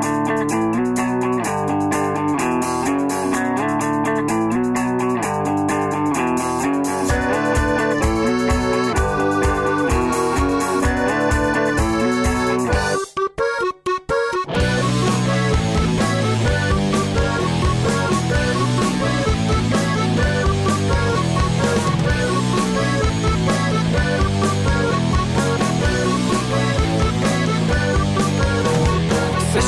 Все,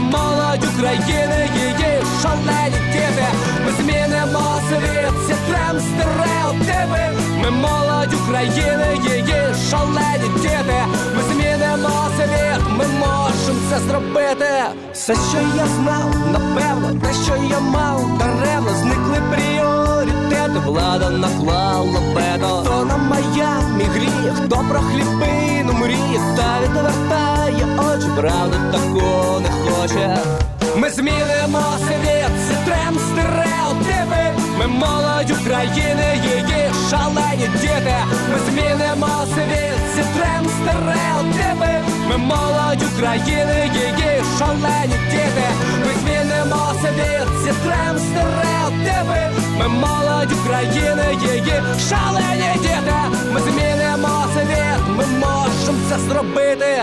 Молодь України, її шалені діти Ми змінимо світ, зітрем стереотипи Ми молодь України, її шалені діти Ми змінимо світ, ми можемо це зробити Все, що я знав, напевно, те, що я мав, даремно зникли пріоритети, влада наклала вето Хто на Майамі гріє, хто про правда такого не хоче. Ми змінимо світ, зітрем стереотипи Ми молодь України, її шалені діти. Ми змінимо світ, зітрем стереотипи Ми молодь України, її шалені діти. Ми змінимо світ, зітрем стереотипи Ми молодь України, її шалені діти. Ми змінимо світ, ми можемо це зробити